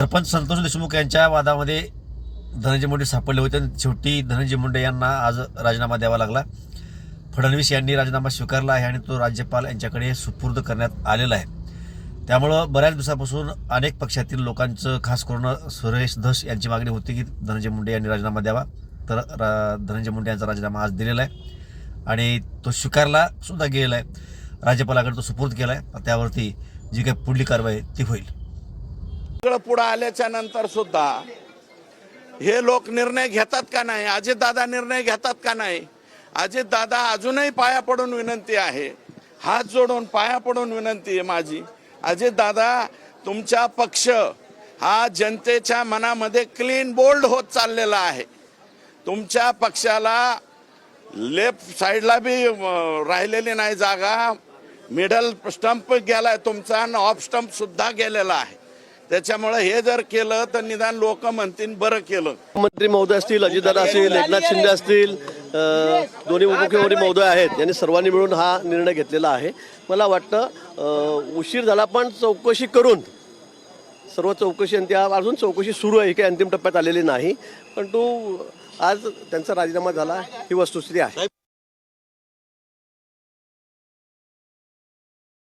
सरपंच संतोष देशमुख यांच्या वादामध्ये धनंजय मुंडे सापडले होते. आणि शेवटी धनंजय मुंडे यांना आज राजीनामा द्यावा लागला. फडणवीस यांनी राजीनामा स्वीकारला आहे आणि तो राज्यपाल यांच्याकडे सुपूर्द करण्यात आलेला आहे. त्यामुळं बऱ्याच दिवसापासून अनेक पक्षातील लोकांचं खास करून सुरेश धस यांची मागणी होती की धनंजय मुंडे यांनी राजीनामा द्यावा. तर रा धनंजय मुंडे यांचा राजीनामा आज दिलेला आहे. आणि तो स्वीकारला सुद्धा गेलेला आहे. राज्यपालाकडे तो सुपूर्द केला आहे. त्यावरती जी काही पुढली कारवाई ती होईल. सगळं पुढं आल्याच्यानंतर सुद्धा हे लोक निर्णय घेतात का नाही? अजितदादा निर्णय घेतात का नाही? अजितदादा अजूनही पाया पडून विनंती आहे. हात जोडून पाया पडून विनंती आहे माझी. अजितदादा तुमचा पक्ष हा जनतेच्या मनामध्ये क्लीन बोल्ड होत चाललेला आहे. तुमच्या पक्षाला लेफ्ट साईडला बी राहिलेली नाही जागा. मिडल स्टंप गेलाय तुमचा आणि ऑफ स्टंप सुद्धा गेलेला आहे. त्याच्यामुळे हे जर केलं तर निदान लोक म्हणतील बरं केलं. मंत्री महोदय असतील अजितदादा असतील एकनाथ शिंदे असतील दोन्ही उपमुख्यमंत्री महोदय आहेत यांनी सर्वांनी मिळून हा निर्णय घेतलेला आहे. मला वाटतं उशीर झाला पण चौकशी करून सर्व चौकशी आणि त्या अजून चौकशी सुरू आहे ही काही अंतिम टप्प्यात आलेली नाही. पण तो आज त्यांचा राजीनामा झाला ही वस्तुस्थिती आहे.